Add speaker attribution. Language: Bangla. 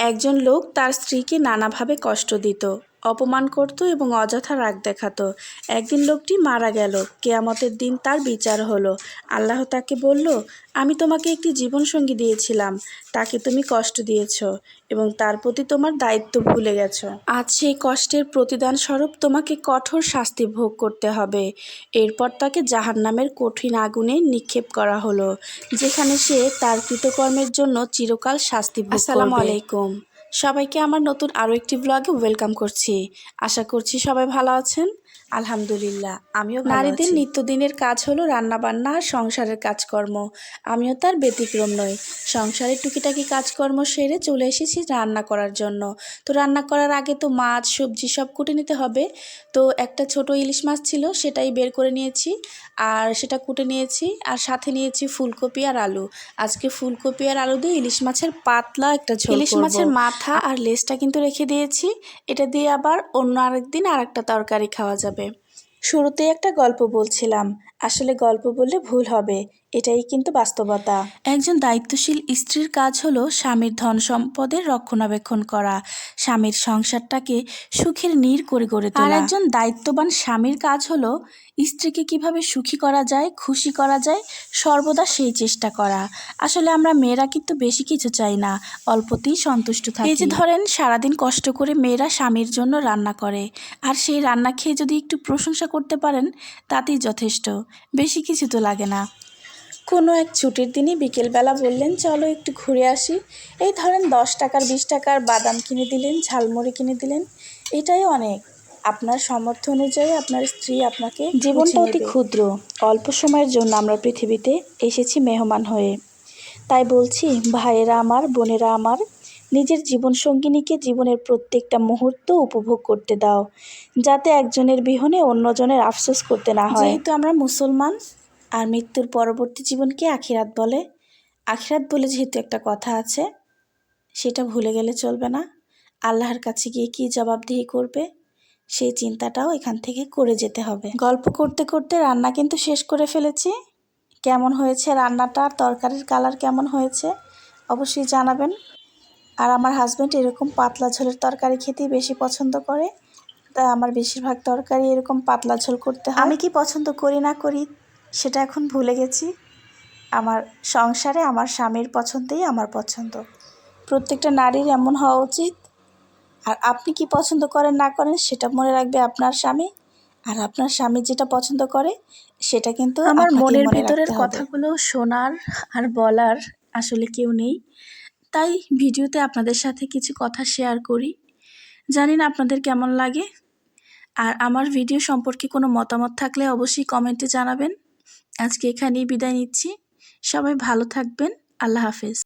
Speaker 1: একজন লোক তার স্ত্রীকে নানাভাবে কষ্ট দিত। অপমান করত এবং অযথা রাগ দেখাতো। একদিন লোকটি মারা গেল। কেয়ামতের দিন তার বিচার হলো। আল্লাহ তাকে বলল, আমি তোমাকে একটি জীবনসঙ্গী দিয়েছিলাম। তাকে তুমি কষ্ট দিয়েছ এবং তার প্রতি তোমার দায়িত্ব ভুলে গেছো। আজ সেই কষ্টের প্রতিদান স্বরূপ তোমাকে কঠোর শাস্তি ভোগ করতে হবে। এরপর তাকে জাহান্নামের কঠিন আগুনে নিক্ষেপ করা হলো, যেখানে সে তার কৃতকর্মের জন্য চিরকাল শাস্তি আসসালামু আলাইকুম। সবাইকে আমার নতুন আরও একটি ব্লগে ওয়েলকাম করছি। আশা করছি সবাই ভালো আছেন। আলহামদুলিল্লাহ আমিও নারীদের নিত্যদিনের কাজ হলো রান্নাবান্না আর সংসারের কাজকর্ম। আমিও তার ব্যতিক্রম নই। সংসারের টুকিটাকি কাজকর্ম সেরে চলে এসেছি রান্না করার জন্য। তো রান্না করার আগে তো মাছ সবজি সব কুটে নিতে হবে। তো একটা ছোট ইলিশ মাছ ছিল সেটাই বের করে নিয়েছি। আর সেটা কুটে নিয়েছি আর সাথে নিয়েছি ফুলকপি আর আলু। আজকে ফুলকপি আর আলু দিয়ে ইলিশ মাছের পাতলা একটা ঝোল ইলিশ মাছের মাথা আর লেজটা কিন্তু রেখে দিয়েছি। এটা দিয়ে আবার অন্য আরেকদিন আর একটা তরকারি খাওয়া যাবে। শুরুতেই একটা গল্প বলছিলাম। আসলে গল্প বললে ভুল হবে এটাই কিন্তু বাস্তবতা। একজন দায়িত্বশীল স্ত্রীর কাজ হলো স্বামীর ধন সম্পদের রক্ষণাবেক্ষণ করা স্বামীর সংসারটাকে সুখের নীর করে গড়ে তোলা। আর একজন দায়িত্ববান স্বামীর কাজ হলো স্ত্রীকে কীভাবে সুখী করা যায় খুশি করা যায় সর্বদা সেই চেষ্টা করা। আসলে আমরা মেয়েরা কিন্তু বেশি কিছু চাই না অল্পতেই সন্তুষ্ট থাকি। এই যে ধরেন সারাদিন কষ্ট করে মেয়েরা স্বামীর জন্য রান্না করে আর সেই রান্না খেয়ে যদি একটু প্রশংসা করতে পারেন তাতেই যথেষ্ট। বেশি কিছু তো লাগে না। কোনো এক ছুটির দিনই বিকেলবেলা বললেন চলো একটু ঘুরে আসি। এই ধরেন দশ টাকার বিশ টাকার বাদাম কিনে দিলেন ঝালমুড়ি কিনে দিলেন এটাই অনেক। আপনার সামর্থ্য অনুযায়ী আপনার স্ত্রী আপনাকে জীবনটা অতি ক্ষুদ্র। অল্প সময়ের জন্য আমরা পৃথিবীতে এসেছি মেহমান হয়ে। তাই বলছি ভাইয়েরা আমার বোনেরা আমার নিজের জীবনসঙ্গিনীকে জীবনের প্রত্যেকটা মুহূর্ত উপভোগ করতে দাও, যাতে একজনের বিহনে অন্যজনের আফসোস করতে না হয়। যেহেতু আমরা মুসলমান, আর মৃত্যুর পরবর্তী জীবনকে আখিরাত বলে আখিরাত বলে যেহেতু একটা কথা আছে, সেটা ভুলে গেলে চলবে না। আল্লাহর কাছে গিয়ে কী জবাবদিহি করবে, সেই চিন্তাটাও এখান থেকে করে যেতে হবে। গল্প করতে করতে রান্না কিন্তু শেষ করে ফেলেছি। কেমন হয়েছে রান্নাটা তরকারির কালার কেমন হয়েছে, অবশ্যই জানাবেন। আর আমার হাজব্যান্ড এরকম পাতলা ঝোলের তরকারি খেতেই বেশি পছন্দ করে তাই আমার বেশিরভাগ তরকারি এরকম পাতলা ঝোল করতে হয়। আমি কি পছন্দ করি না করি সেটা এখন ভুলে গেছি। আমার সংসারে আমার স্বামীর পছন্দেই আমার পছন্দ। প্রত্যেকটা নারীর এমন হওয়া উচিত। আর আপনি কি পছন্দ করেন না করেন সেটা মনে রাখবে আপনার স্বামী। আর আপনার স্বামী যেটা পছন্দ করে সেটা কিন্তু আমার মনের
Speaker 2: মনে
Speaker 1: ভিতরের কথাগুলো শোনার আর বলার আসলে কেউ নেই। তাই ভিডিওতে আপনাদের সাথে কিছু কথা শেয়ার করি। জানি না আপনাদের কেমন লাগে। আর আমার ভিডিও সম্পর্কে কোনো মতামত থাকলে অবশ্যই কমেন্টে জানাবেন। আজকে এখানেই বিদায় নিচ্ছি। সবাই ভালো থাকবেন। আল্লাহ হাফেজ।